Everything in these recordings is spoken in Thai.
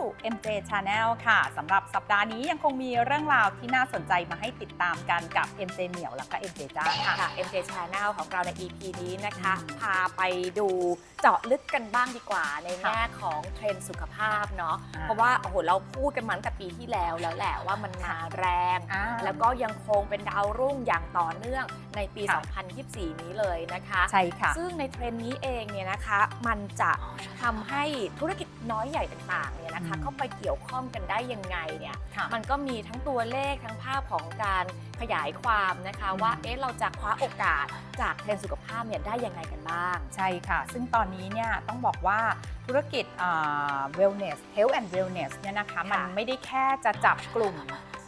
สู่ MJ Channel ค่ะสำหรับสัปดาห์นี้ยังคงมีเรื่องราวที่น่าสนใจมาให้ติดตามกันกับ MJ เหมียวและก็ MJ จ้าค่ะ ค่ะ MJ Channel ของเราใน EP นี้นะคะอืมพาไปดูเจาะลึกกันบ้างดีกว่า ในค่ะแง่ของเทรนด์สุขภาพเนาะอ่า เพราะว่าโอ้โหเราพูดกันมาตั้งแต่ปีที่แล้วแล้วแหละว่ามันมาแรงอ่าแล้วก็ยังคงเป็นดาวรุ่งอย่างต่อเนื่องในปีค่ะ2024 นี้เลยนะคะ ใช่ค่ะ ซึ่งในเทรนด์นี้เองเนี่ยนะคะ มันจะทำให้ธุรกิจน้อยใหญ่ต่างๆเนี่ยนะคะอืมเข้าไปเกี่ยวข้องกันได้ยังไงเนี่ยค่ะมันก็มีทั้งตัวเลขทั้งภาพของการขยายความนะคะอืมว่าเอ๊ะเราจะคว้าโอกาสจากเทรนด์สุขภาพเนี่ยได้ยังไงกันบ้าง ใช่ค่ะ ซึ่งตอนนี้เนี่ยต้องบอกว่าธุรกิจอ่า wellness health and wellness เนี่ยนะคะมันไม่ได้แค่จะจับกลุ่ม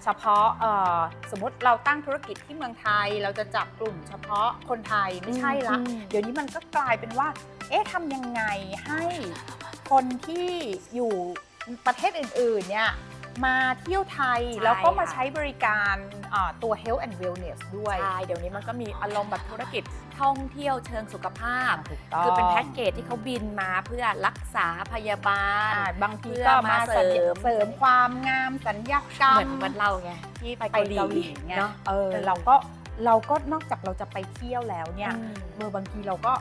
เฉพาะเอ่อสมมติเราตั้งธุรกิจที่เมืองไทย เราจะจับกลุ่มเฉพาะคนไทยไม่ใช่ละอืมเดี๋ยวนี้มันก็กลายเป็นว่า เอ๊ะทำยังไงให้คนที่อยู่ ประเทศอื่นๆเนี่ยมาเที่ยวไทยใช่แล้วก็มาค่ะใช้บริการอ่าตัว health and wellness ด้วย ใช่ เดี๋ยวนี้มันก็มีอารมณ์แบบธุรกิจท่องเที่ยวเชิงสุขภาพถูกต้องคือเป็นแพ็กเกจที่เขาบินมาเพื่อรักษาพยาบาลอ่าบางทีเพื่อก็มามาเสริมเสริมความงามสัญญกรรเหมมือนเหมือนเราไง ที่ไปไปเกาหลีไงเนาะเออเออเราก็เราก็นอกจากเราจะไปเที่ยวแล้วเนี่ยอืมเมื่อบางทีเราก็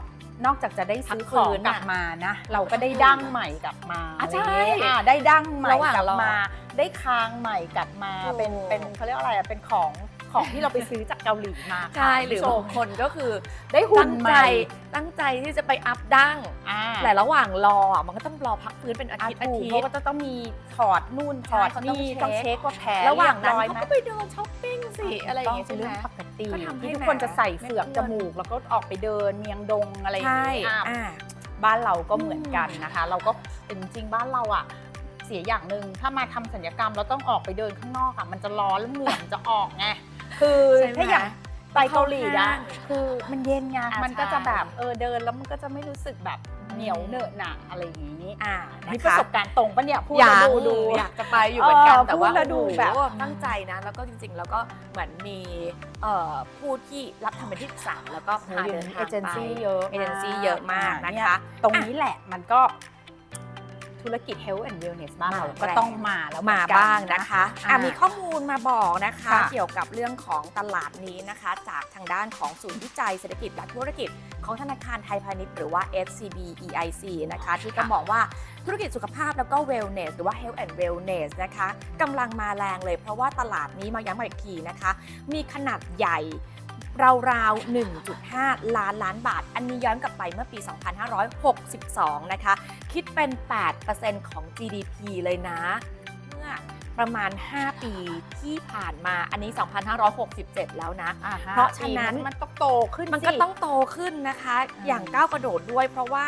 นอกจากจะได้ซื้อพักของฟื้นกลับอะมานะ เราก็ได้ดั้งใหม่กลับมาอะอะไรอย่างเงี้ยใช่อะได้ดั้งใหม่ระหว่างกลับรอมา ได้คางใหม่กลับมา ถูก เป็นเป็นเขาเรียกว่าอะไรอะเป็นของ ของที่เราไปซื้อจากเกาหลีมาค่ะใช่หรือคุณบางผู้ชมคนก็คือได้หุ่ตั้นงใหใจม่ ตั้งใจที่จะไปอัพดั้งอ่าแต่ระหว่างรออะมันก็ต้องรอพักฟื้นเป็นอาอะทิตย์อาถูกทิเพราะตว่าย์จะต้องมีถอดนู่นถใช่อดเขาต้องนี่เช็คต้องเช็คว่าแผลระหว่างนั้นเรียบร้อยเขาไหมก็ไปเดินช้อปปิ้งสิอะไรอย่างงี้ต้ใช่เป็นไหมเรื่องปกติก็ทำให้ที่ทุกแหมคนจะใส่เฟือกเม็ดจเงินมูก แล้วก็ออกไปเดินเมียงดงอะไรอย่างใช่นี้อะ อ่า บ้านเราก็เหมือนกันนะคะ เราก็เป็นจริงๆบ้านเราอะเสียอย่างหนึ่งถ้ามาทำสัญญกรรมเราต้องออกไปเดินข้างนอกอะมันจะร้อนแล้วเหงื่อมันจะออกไง คือใช่ไหม ถ้าอย่างไปเกาหลีเข้าอะห้างคือมันเย็นไงอะมันก็จะใช่ แบบเออเดินแล้วมันก็จะไม่รู้สึกแบบเหนียวเหนอะหนะอะไรอย่างนี้อ่ามีนะประคะสบการณ์ตรงปะเนี่ยพูดอแล้ยาวกดูดู อยากจะไปอยู่เหมือนกันเออแต่ว่าพูดแล้วดูแบบ โอ้โหตั้งใจนะ แล้วก็จริงๆ แล้วก็เหมือนมีเอ่อผู้ที่รับทำเป็นที่ปรึกษาแล้วก็พาเดี๋เดิยวนนี้ทาเองเจนไปซี่เยอะเอเจนซี่เยอะมากนะคะเยตรงนี้แหละมันก็ ธุรกิจ health and wellness บ้านเรามาก็แรงต้องมาแล้วเหมาอนกันบ้างนะคะอะอะมีข้อมูลมาบอกนะคะค่ะเกี่ยวกับเรื่องของตลาดนี้นะคะ จากทางด้านของศูนย์วิจัยเศรษฐกิจและธุรกิจของธนาคารไทยพาณิชย์หรือว่า SCB EIC นะคะ ที่ก็มองว่าธุรกิจสุขภาพแล้วก็ wellness หรือว่า health and wellness นะคะกำลังมาแรงเลยเพราะว่าตลาดนี้มาย้ำอีกทีนะคะ มีขนาดใหญ่ ราวๆ 1.5 ล้านล้านบาท อันนี้ย้อนกลับไปเมื่อปี 2562 นะคะ คิดเป็น 8%ของ GDP เลยนะ เมื่อประมาณ 5 ปีที่ผ่านมาอันนี้ 2567 แล้วนะอ่ฮเพราะฉะนั้นมันต้องโตขึ้นมันก็สิต้องโตขึ้นนะคะอืมอย่างก้าวกระโดดด้วยเพราะว่า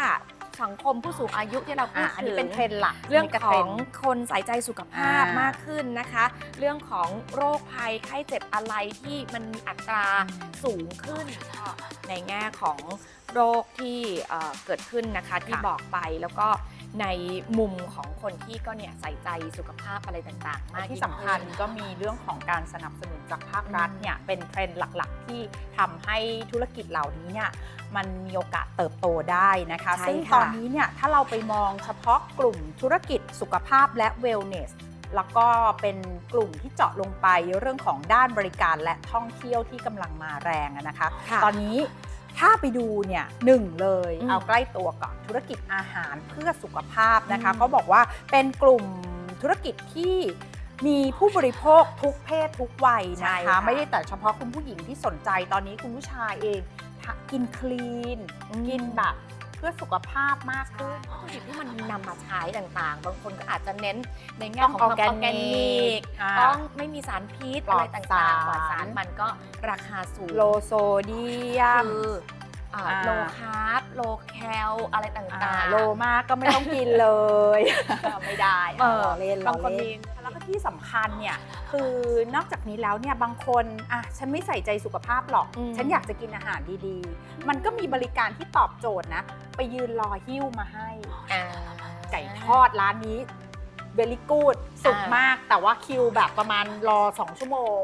สังคมผู้สูงอายุที่เราพูอะดอันถึนี้งเป็นเทรนด์หลักเรื่องนี่ก็ขทรองนด์ คนใส่ใจสุขภาพอ่าม มากขึ้นนะคะ เรื่องของโรคภัยไข้เจ็บอะไรที่มันมีอัตราสูงขึ้นก็ในแง่ของ โรคที่เอ่อเกิดขึ้นนะคะที่ค่ะบอกไปแล้วก็ในมุมของคนที่ก็เนี่ยใส่ใจสุขภาพอะไรต่างๆและมากที่ยิ่งสำคัญขึ้นก็มีเรื่องของการสนับสนุนจากภาครัฐอืมเนี่ยเป็นเทรนด์หลักๆ ที่ทำให้ธุรกิจเหล่านี้เนี่ยมันมีโอกาสเติบโตได้นะคะใช่ซึ่งค่ะตอนนี้เนี่ยถ้าเราไปมองเฉพาะกลุ่มธุรกิจสุขภาพและ wellness แล้วก็เป็นกลุ่มที่เจาะลงไปเรื่องของด้านบริการและท่องเที่ยวที่กำลังมาแรงอะนะคะค่ะตอนนี้ ถ้าไปดูเนี่ยหนึ่งเลยอืมเอาใกล้ตัวก่อนธุรกิจอาหารเพื่อสุขภาพนะคะอืมเขาบอกว่าเป็นกลุ่มธุรกิจที่มีผู้บริโภคทุกเพศทุกวัยใช่นะคะค่ะไม่ได้แต่เฉพาะคุณผู้หญิงที่สนใจตอนนี้คุณผู้ชายเองทะกินคลีน กินแบบเพื่อสุขภาพมากใช่ขึ้นวัตถุดิบที่มันนำมาใช้ต่างๆ บางคนก็อาจจะเน้นในแง่ต้องของความออออร์ร์แกแกนินิกกอ่าต้องไม่มีสารพิษปลอะอไรดต่างสารๆปลอดสารมันก็ราคาสูง โลโซเดียม คืออ่าอ่า โลคาร์บโลแคล อะไรต่อ่าางๆโลมากก็ไม่ต้องกินเลย ไม่ได้ เออ ล้อเล่นบางคนล้อเล่มีแล้วก็ ที่สำคัญเนี่ยคือนอกจากนี้แล้วเนี่ยบางคนอะฉันไม่ใส่ใจสุขภาพหรอกอืมฉันอยากจะกินอาหารดีๆ มันก็มีบริการที่ตอบโจทย์นะ ไปยืนรอหิ้วมาให้อ่าไก่ทอดร้านนี้เ e ลิกูดสุกอ่ามมาก แต่ว่าคิวแบบประมาณรอ 2 ชั่วโมง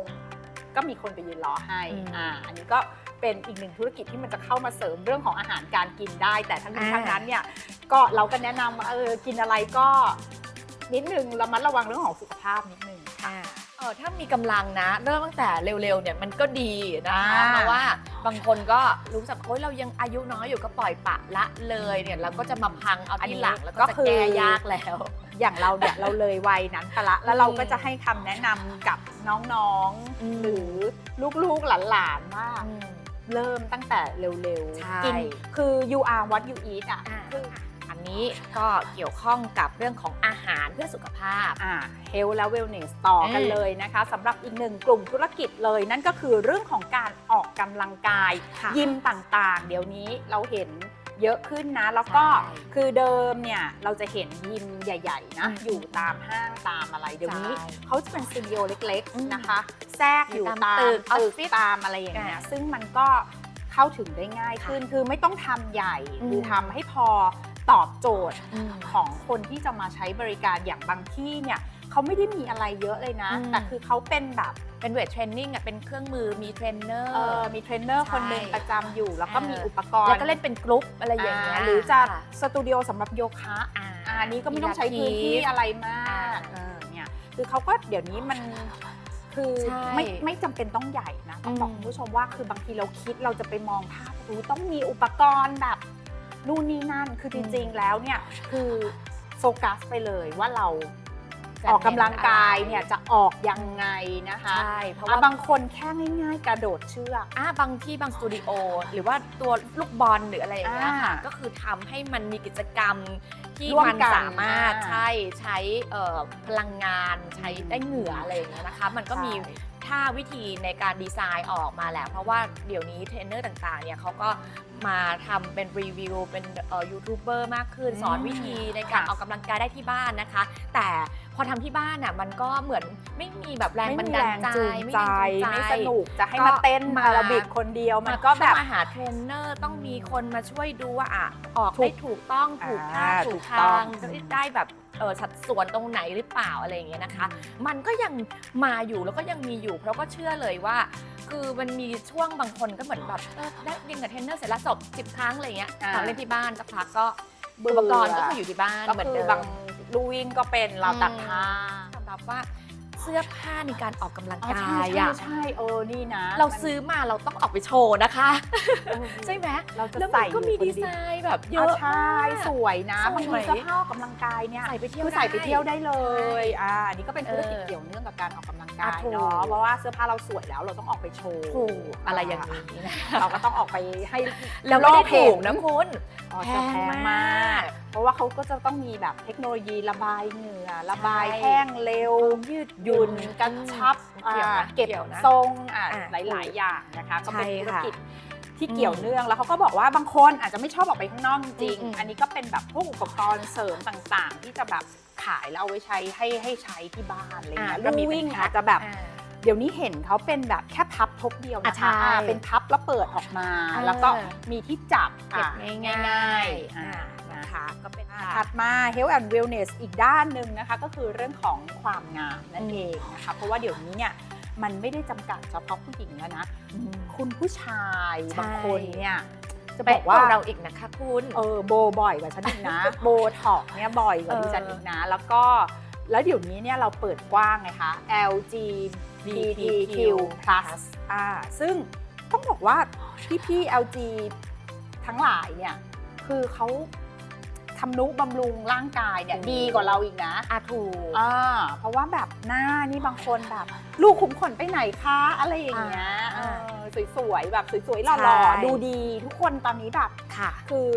ก็มีคนไปยืนรอให้อืมอ่าอันนี้ก็เป็นอีกหนึ่งธุรกิจที่มันจะเข้ามาเสริมเรื่องของอาหารการกินได้ แต่ทั้งนี้อ่าทั้งนั้นเนี่ยก็เราก็แนะนำว่าเออกินอะไรก็ นิดนึงระมัดระวังเรื่องของสุขภาพนิดนึง อ่าเออถ้ามีกำลังนะ เริ่มตั้งแต่เร็วๆเนี่ยมันก็ดีนะคะอ่า เพราะว่าบางคนก็รู้สึกโอ๊ยเรายังอายุน้อยอยู่ก็ปล่อยปะละเลยเนี่ยเราก็จะมาพังเอาที่หลังแล้วก็จะแก้ยากแล้ว อย่างเราเนี่ย เราเลยวัยนั้นไปละ แล้วเราก็จะให้คำแนะนำกับน้องอืม ๆ หรือลูกๆหลานๆว่าเริ่มตั้งแต่เร็วใช่ๆ กินคือ you are what you eat อะ อ่า คืออั นนี้ก็เกี่ยวข้องกับเรื่องของอาหารเพื่อสุขภาพ อ่า health และ wellness ต่อกันอืมเลยนะคะสำหรับอีกหนึ่งกลุ่มธุรกิจเลย นั่นก็คือเรื่องของการออกกำลังกาย ค่ะยิมต่างๆ เดี๋ยวนี้เราเห็นเยอะขึ้นนะ แล้วก็ใช่คือเดิมเนี่ยเราจะเห็นยิมใหญ่ๆนะ อืมอยู่ตามห้างตามอะไรเดี๋ยวนี้ ใช่เขาจะเป็นสตูดิโอเล็กอืมๆนะคะ แทรกอยู่อยู่ตาตามมตึตึกกออฟฟิศตามอะไรอย่างเงี้ยอ่าซึ่งมันก็เข้าถึงได้ง่ายขึ้น คือไม่ต้องทำใหญ่ อืม คือทำให้พอ ตอบโจทย์อืมของคนที่จะมาใช้บริการอย่างบางที่เนี่ยเขาไม่ได้มีอะไรเยอะเลยนะอืมแต่คือเขาเป็นแบบเป็นเวทเทรนนิ่งอะเป็นเครื่องมือมีเทรนเนอร์เออมีเทรนเนอร์ใช่คนหนึ่งประจำอยู่ แล้วก็เออมีอุปกรณ์แล้วก็เล่นเป็นกรุ๊ปอะไรอย่างเงี้ยอ่าหรือจะค่สตูดิโอสำหรับโยคะอ่าอะอันนี้ก็ไม่ต้องใช้พื้นที่อะไรมากอ่าเออเนี่ยคือเขาก็เดี๋ยวนี้มันคือใช่ไม่ไม่จำเป็นต้องใหญ่นะต้องบอกอืมคุณผู้ชมว่าคือบางทีเราคิดเราจะไปมองภาพดูต้องมีอุปกรณ์แบบ นู่นนี่นั่นคือจริงๆแล้วเนี่ยคือโฟกัสไปเลยว่าเราจะออกกำลังกายเน้นอะไรเนี่ยจะออกยังไงนะคะใช่เพราะอะว่าบางคนแค่ง่ายๆกระโดดเชือกอ่าบางที่บางสตูดิโอหรือว่าตัวลูกบอลหรืออะไรอย่างเงี้ยค่ะอ่าก็คือทำให้มันมีกิจกรรมที่ร่วมมันกันสามารถอ่าใช้ใช้เอ่อพลังงานใช้ได้เหงื่ออะไรอย่างเงี้ยนะคะ มันก็มีใช่ ท่าวิธีในการดีไซน์ออกมาแหละ เพราะว่าเดี๋ยวนี้เทรนเนอร์ต่างๆ เนี่ยเขาก็มาทำเป็นรีวิว เป็นเอ่อยูทูบเบอร์มากขึ้นอืมสอนวิธีในการค่ะออกกำลังกายได้ที่บ้านนะคะ แต่พอทำที่บ้านอะมันก็เหมือนไม่มีแบบแรงไม่บันมีดาแรลงใจจูงไม่ใจมีแรงจูงใจไม่สนุกจะให้ก็มาเต้นมาอาราบิกคนเดียวมันก็แบบ ต้องมาหาเทรนเนอร์ต้องมีคนมาช่วยดูว่าอะออกถูได้กถูกต้องถูกท่าอ่าถูถูกกทาต้องงได้ได้แบบเออ สัดส่วนตรงไหนหรือเปล่าอะไรอย่างเงี้ยนะคะ มันก็ยังมาอยู่แล้วก็ยังมีอยู่ เพราะก็เชื่อเลยว่า คือมันมีช่วงบางคนก็เหมือนแบบเออได้เรียนกับเทรนเนอร์เสร็จแล้วจบสิบครั้งอะไรเงี้ยอ่าเอาเล่นที่บ้านสักพักก็เบื่อุอปกรณ์ก็คืออยู่ที่บ้านก็เหมือนคืเดิอบามงลูวิ่งก็เป็นเราวตักผ้าสำหรับว่าเสื้อผ้าในการออกกำลังอ๋อกาใช่ยใช่อะใช่เออนี่นะเราซื้อมาเราต้องออกไปโชว์นะคะ เออใช่ไหมเราจะแล้วมัใส่นก็มีอยู่คนดีเยวไซน์แบบเยอ๋ออะใช่มาก สวยนะสวย บางทีเสื้อผ้าออกกำลังกายเนี่ย ใส่ไปเที่ยวคือใส่ไปเที่ยวได้เลยใช่อ่า อันนี้ก็เป็นธุรกิจเออเกี่ยวเนื่องกับการออกกำลังกายอะถูก เนาะ เพราะว่าเสื้อผ้าเราสวยแล้วเราต้องออกไปโชว์ถูกอะไรอย่างนี้นะเราก็ต้องออกไปให้แล้วไม่ได้โลกเห็ถูกนะคุณ อ๋อแพจะงแพงมามากก เพราะว่าเขาก็จะต้องมีแบบเทคโนโลยีระบายเหงื่อระบายใช่แห้งเร็ว ยืดหยุ่นกระชับเกี่ยวนะอ่าเก็บกี่ยวนะทรงอะอะหลาย ๆ อย่างนะคะก็เป็นใช่ธุรค่ะกิจที่เกี่ยวเนื่องแล้วเขาก็บอกว่าบางคนอาจจะไม่ชอบออกไปข้างนอกจริงอืมๆอันนี้ก็เป็นแบบพวกอุปกรณ์เสริมต่างๆ ที่จะแบบขายแล้วเอาไว้ใช้ให้ให้ใช้ที่บ้านอะไรเงี้ยอะก็ลู่มีวิ่งเป็นแพ็คอาจจะแบบอ่าเดี๋ยวนี้เห็นเขาเป็นแบบแค่พับทบเดียวอะนะใช่คะอ่าเป็นพับแล้วเปิดออกมาเออแล้วก็มีที่จับเก็บอะง่ายๆอ่าอ่า นะนะคะ ก็เป็นถัดมา Health and Wellness อีกด้านหนึ่งนะคะ ก็คือเรื่องของความงามนั่นเองนะคะ เพราะว่าเดี๋ยวนี้เนี่ยมันไม่ได้จำกัดเฉพาะผู้หญิงแล้วนะ คุณผู้ชายใช่บางคนเนี่ยจะบเป๊ะอกกว่าว่าเราอีกนะคะคุณเออโบบ่อยกว่าฉันอีกนะ โบท็อกเนี่ยบ่อยกว่าเออดิฉันอีกนะ แล้วก็แล้วเดี๋ยวนี้เนี่ยเราเปิดกว้างไงคะ LGBTQ+ อ่าซึ่งต้องบอกว่าพี่ๆ LG ทั้งหลายเนี่ย คือเขา ทำนุบำรุงร่างกายเนี่ยถูกดีกว่าเราอีกนะอาถูกอ่าเพราะว่าแบบหน้านี่บางคนแบบ ลูกขุมขนไปไหนคะ อะไรอย่างเงี้ยอ่าเออสวยๆแบบสวยๆหใช่ล่อๆดูดีทุกคนตอนนี้แบบค่ะคือ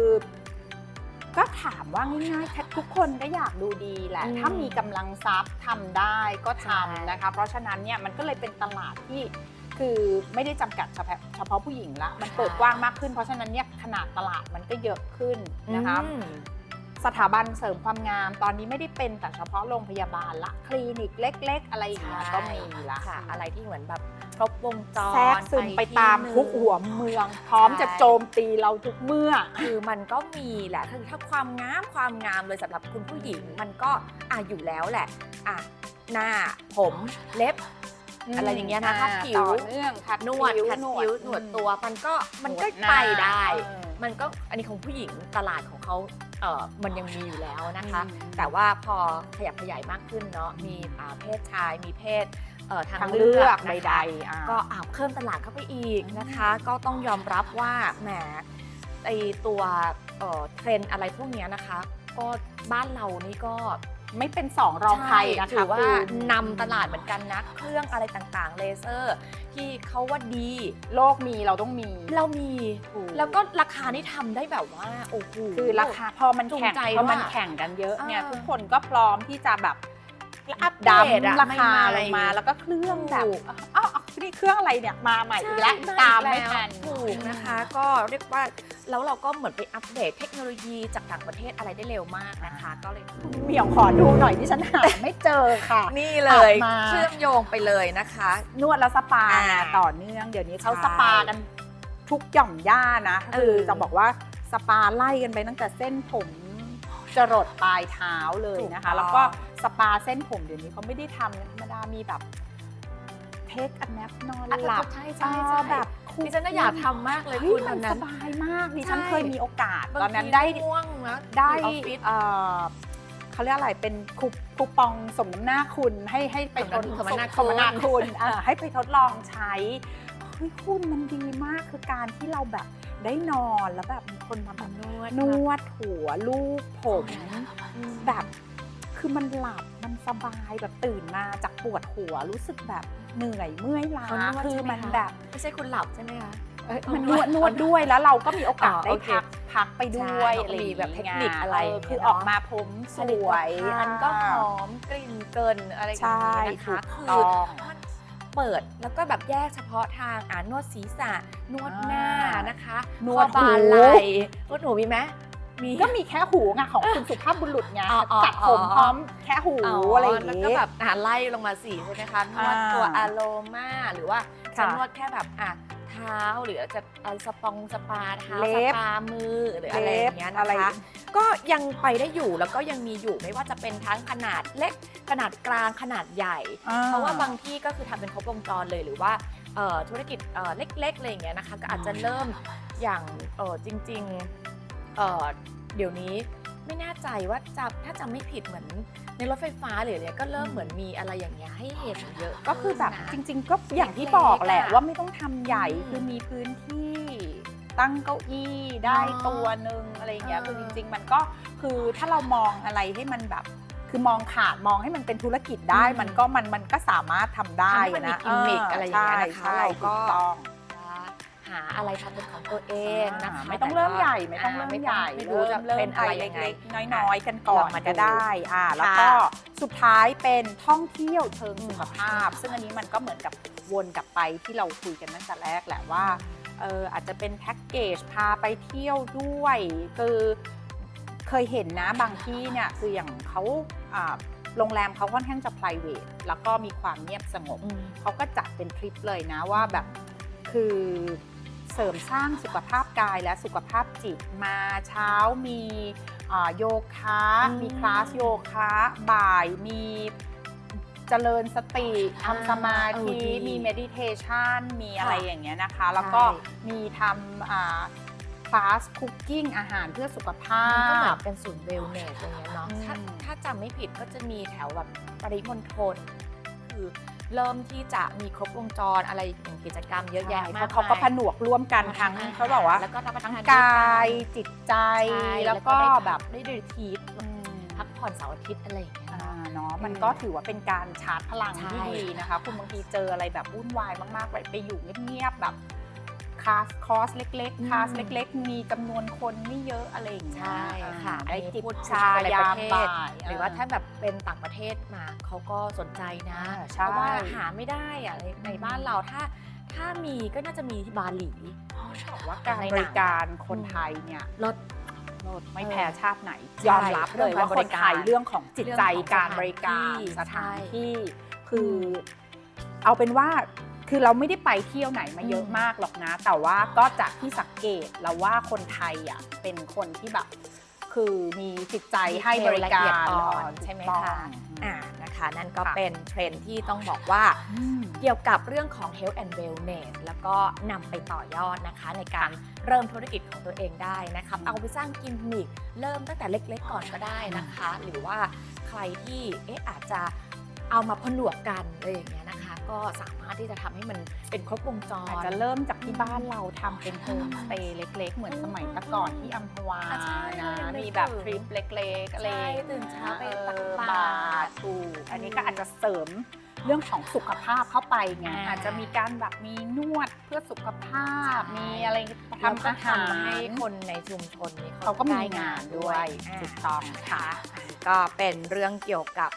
ก็ถามว่าง่ายๆแค่ทุกคนก็อยากดูดีแหละอืมถ้ามีกำลังทรัพย์ทำได้ก็ใช่ทำนะคะ เพราะฉะนั้นเนี่ยมันก็เลยเป็นตลาดที่คือไม่ได้จำกัดเฉพาะเฉพาะผู้หญิงละ มันเปิดกว้างมากขึ้น เพราะฉะนั้นเนี่ยขนาดตลาดมันก็เยอะขึ้นนะคะอืม สถาบันเสริมความงาม ตอนนี้ไม่ได้เป็นแต่เฉพาะโรงพยาบาลละ คลินิกเล็ก ๆ อะไรอย่างเงี้ยก็มีละค่ะ อะไรที่เหมือนแบบครบวงจรแทรกซึมไปตามทุกหัวเมือง พร้อมจะโจมตีเราทุกเมื่อ คือมันก็มีแหละคือถ้าความงามความงามเลยสำหรับคุณผู้หญิง มันก็อะอยู่แล้วแหละอะหน้าผมเล็บอะไรอย่างเงี้ยนะคัดผิวต่อเนื่องขัดนวดผิวขัดคิ้วหนวดตัวมันก็มันก็หนวหาไปได้เออมันก็อันนี้ของผู้หญิงตลาดของเขา เออมันยังมีอยู่แล้วนะคะอืมแต่ว่าพอขยับขยายมากขึ้นเนาะมีอ่าเพศชาย มีเพศเอ่อทางทางเลืเลืออกกนะคะใดๆอ่า ก็อ่าเพิ่มตลาดเข้าไปอีกนะคะ ก็ต้องยอมรับว่าแหมไอตัวเอ่อเทรนด์อะไรพวกเนี้ยนะคะ ก็บ้านเรานี่ก็ ไม่เป็นสองรองใครนะถืคะอว่าคุณนำตลาดเหมือนกันนะ เครื่องอะไรต่างๆ เลเซอร์ ที่เขาว่าดี โลกมีเราต้องมีเรามี ถูกแล้วก็ราคานี่ทำได้แบบว่า โอ้โห คือราคาพอมันจูงแข่งใจพอมันด้วยแข่งกันเยอะเนี่ยเออทุกคนก็พร้อมที่จะแบบอัปเดดัตอะราคาใหม่ๆลงมาแล้วก็เครื่องแบบถูกอ้าวอ้าว นี่เครื่องอะไรเนี่ยมาใหม่อีกแล้วใช่ตามไม่แล้วทัน ถูกนะคะ ก็เรียกว่าแล้วเราก็เหมือนไปอัปเดตเทคโนโลยีจากต่างประเทศอะไรได้เร็วมากนะคะ ก็เลยเหมียวขอดูหน่อยที่ฉันหาไม่เจอค่ะ นี่เลยมา เชื่อมโยงไปเลยนะคะ นวดแล้วสปาอ่าต่อเนื่อง เดี๋ยวนี้เขาใช่สปากันทุกหย่อมย่านะเออคือจะบอกว่าสปาไล่กันไปตั้งแต่เส้นผมจรดปลายเท้าเลยนะคะแล้วก็สปาเส้นผมเดี๋ยวนี้เขาไม่ได้ทำธรรมดามีแบบ เทคอันแนปนอนหลับใช่ใช่ใช่เออแบบคุดิฉันน่ะอยากทำมากเลยเฮ้ยคุณมันอันสนั้นบายมากดิฉันใช่เคยมีโอกาสบางตอนนั้นทีได้ง่วงนะได้อยู่ออฟฟิศเอ่อเขาเรียกอะไรเป็นคูคูปองสมน้ำหน้าคุณให้ให้ไปทดสมนาสมนาคุณคุณอ่าให้ไปทดลองใช้เฮ้ยคุณมันดีมากคือการที่เราแบบได้นอนแล้วแบบมีคนมาแบบนวดนวดหัวลูบผมแบบ คือมันหลับมันสบายแบบตื่นมาจากปวดหัวรู้สึกแบบเหนื่อยเมื่อยล้าเขานวดคือใช่ไหมมันคะ แบบ ไม่ใช่คุณหลับใช่ไหมคะ เอ้ยอ๋อมันนนววดดนวดด้วยแล้วเราก็มีโอกาสอ๋อได้โอเคพักพักไปด้วยใช่อะไรอย่างมีงี้ยแบบเทคนิคอะไรเอย่างเงี้ยคือเนอะ ออกมาผมสผลิตวยภัณฑ์ก็หอมกลิ่นเกินอะไรอย่างใช่นี้นะคะถูคืกอต้องมันเปิดแล้วก็แบบแยกเฉพาะทางอ่านวดศีรษะนวดหน้าอ่านนะคะนวดข้อบ่าหูไหล่นวดหูมีไหม มี ก็มีแค่หูไงของคุณสุภาพบุรุษไงอ๋ออ๋อตัดผมอ๋อ พร้อมแค่หูอะไรอย่างแล้วงี้ก็แบบอ่าไล่ลงมาสี่ใช่ไหมคะนวดอ่าตัวอะโลมาหรือว่าจะค่ะนวดแค่แบบอะเท้าหรือจะเอาสปองสปาเท้าเล็สบ ปามือหรืออะไรอย่างเงี้ยเล็บอะไรนะคะก็ยังไปได้อยู่แล้วก็ยังมีอยู่ไม่ว่าจะเป็นทั้งขนาดเล็กขนาดกลางขนาดใหญ่อ่เพราะว่าบางที่ก็คือทำเป็นครบวงจรเลยหรือว่าเอ่อธุรกิจเอ่อเล็กๆอะไรอย่างเงี้ยนะคะก็อาจจะเริ่มอย่างเออจริง ๆ เอ่อเดี๋ยวนี้ไม่แน่ใจว่าจะถ้าจำไม่ผิดเหมือนในรถไฟฟ้าหรืออะไรก็เริ่มเหมือนมีอะไรอย่างเงี้ยให้เห็นเยอะก็คือแบบขึ้จนนะริง ๆ ก็อย่างที่บอกแหละเล็กๆอะว่าไม่ต้องทำใหญ่อืมคือมีพื้นที่ตั้งเก้าอี้ได้อ๋อตัวหนึ่งอะไรอย่างเงี้ยเออคือจริง ๆ มันก็คือถ้าเรามองอะไรให้มันแบบคือมองขาดมองให้มันเป็นธุรกิจได้อืมมันก็มันมันก็สามารถทำได้ทำให้มันมีนะกิมมิคอะไรอย่างเงี้ยนะคะใช่เราก็ถูต้องหาอะไรทำเป็นของตัวเองนะคะไม่ต้องเริ่มใหญ่ไม่ต้องเริ่มใหญ่ไม่รู้จะเป็นอะไรยังไงเล็กๆน้อยๆ กันก่อนลองมาดูก็ได้อ่าแล้วค่ะก็สุดท้ายเป็นท่องเที่ยวเชิงสุขภาพ ซึ่งอันนี้มันก็เหมือนกับวนกลับไปที่เราคุยกันตั้งแต่แรกแหละว่าเอออาจจะเป็นแพ็กเกจพาไปเที่ยวด้วย คือเคยเห็นนะบางที่เนี่ยคืออย่างเขาอ่าโรงแรมเขาค่อนข้างจะ p r i v a t แล้วก็มีความเงียบสงบอืมเขาก็จัดเป็นทริปเลยนะว่าแบบคือ เสริมสร้างสุขภาพกายและสุขภาพจิตมาเช้ามีอ่าโยคะอืมมีคลาสโยคะบ่ายมีเจริญสติอ่าทำสมาธิเออดีมีเมดิเทชันมีอะไรค่ะอย่างเงี้ยนะคะ แล้วก็ใช่มีทำอ่าคลาสคุกกิ้งอาหารเพื่อสุขภามันก็เหมือพนเป็นศูนย์เวลเนสอะไรเงี้ยเนาะอืมถ้าถ้าจำไม่ผิดก็จะมีแถวแบบปริมณฑลคือ เริ่มที่จะมีครบวงจรอะไรอย่างกิจกรรมเยอะแยะใช่มากเพราะเขาก็ผนวกร่วมกันทั้งเขาบอกว่าแล้วก็รับประทานทั้งด้วยกายนจิตใจใช่แล้วก็ได้แบบได้รีทรีตพักผ่อนเสาร์อาทิตย์อะไรอย่างเงี้ยอ่าเนาะเนาะมันอืมก็ถือว่าเป็นการชาร์จพลังใช่ที่ดีนะคะ คุณบางทีเจออะไรแบบวุ่นวายมากๆไปไปอยู่เงียบๆแบบ คลาสคอร์สเล็กอืมๆคลาสเล็ก ๆ มีจำนวนคนไม่เยอะอะไรอย่างเงี้ยใช่ค่ะอ่าได้อันนี้จิบพูดชาในยาประมเทศบ่ายหรือว่าถ้าแบบเป็นต่างประเทศมาเขาก็สนใจนะอ่าเพใช่ราะว่าหาไม่ได้อะในในบ้านเราถ้าถ้ามีก็น่าจะมีที่บาหลีบอกว่าการในบหนังริการคนไทยเนี่ยลดโลดไม่เออแพ้ชาติไหนใช่ยอมรับเลยว่าเรื่องคการบริการนไทยเรื่องของจิตใจเรื่องของการบริการสสถาถานนที่ที่คืออเอาเป็นว่า คือเราไม่ได้ไปเที่ยวไหนมาเยอะอืมมากหรอกนะ แต่ว่าก็จากที่สังเกตแล้วว่าคนไทยอะเป็นคนที่แบบ คือมีจิตใจให้บริการละเอียดอ่อนถูกใช่ไหมต้องคะอ่านะค่ะนั่นก็ค่ะเป็นเทรนด์ที่ต้องบอกว่าอืมเกี่ยวกับเรื่องของ health and wellness แล้วก็นำไปต่อยอดนะคะในการเริ่มธุรกิจของตัวเองได้นะครับ เอาไปสร้างกิมมิคเริ่มตั้งแต่เล็กๆก่อนก็ได้นะคะ หรือว่าใครที่เอ๊ะอาจจะ เอามาผนวกกันอะไรอย่างเงี้ยนะคะ ก็สามารถที่จะทำให้มันเป็นครบวงจร อาจจะเริ่มจากที่บ้านเราทำเป็นโฮมสเตย์เล็ก ๆ เหมือนสมัยแต่ก่อนที่อัมพวาอะใช่นะนึกมีแบบถึงทริปเล็กๆอะไรอย่างเงี้ยใช่ตื่นเช้าไปตักเออบาตรถูกอันนี้ก็อาจจะเสริมเรื่องของสุขภาพเข้าไปไงอ่าอาจจะมีการแบบมีนวดเพื่อสุขภาพ ใช่ มีอะไรทำทำอาหารทำให้คนในชุมชนนี้เขาก็มีงานด้วยอ่า ถูกต้องค่ะ ก็เป็นเรื่องเกี่ยวกับ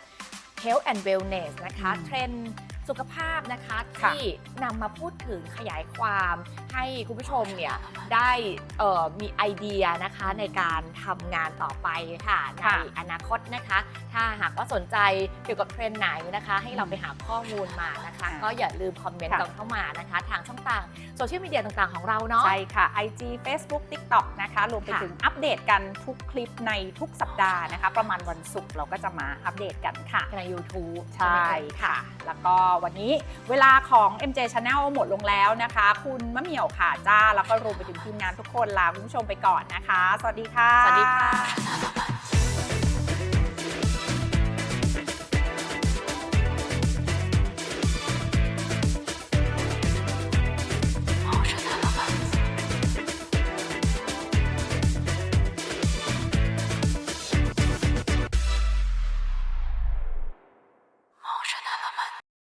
health and wellness นะคะอืมเทรนด์ สุขภาพนะคะค่ะที่นำมาพูดถึงขยายความให้คุณผู้ชมเนี่ยได้เอ่อมีไอเดียนะคะในการทำงานต่อไปค่ะในค่ะ อนาคตนะคะ ถ้าหากว่าสนใจเกี่ยวกับเทรนด์ไหนนะคะ ให้เราไปหาข้อมูลมานะคะอ่าก็อย่าลืมคอมเมนต์ค่ะกันเข้ามานะคะ ทางช่องทางโซเชียลมีเดียต่างๆของเราเนาะ ใช่ค่ะ IG Facebook TikTok นะคะรวมไปค่ะ ถึงอัปเดตกันทุกคลิปในทุกสัปดาห์นะคะ ประมาณวันศุกร์เราก็จะมาอัปเดตกันค่ะ ใน YouTube ใช่ไหมเอ่ย ค่ะ แล้วก็วันนี้เวลาของ MJ Channel หมดลงแล้วนะคะ คุณมะเหมี่ยวค่ะจ้า แล้วก็รวมไปถึงทีมงานทุกคนลาคุณผู้ชมไปก่อนนะคะ สวัสดีค่ะ สวัสดีค่ะ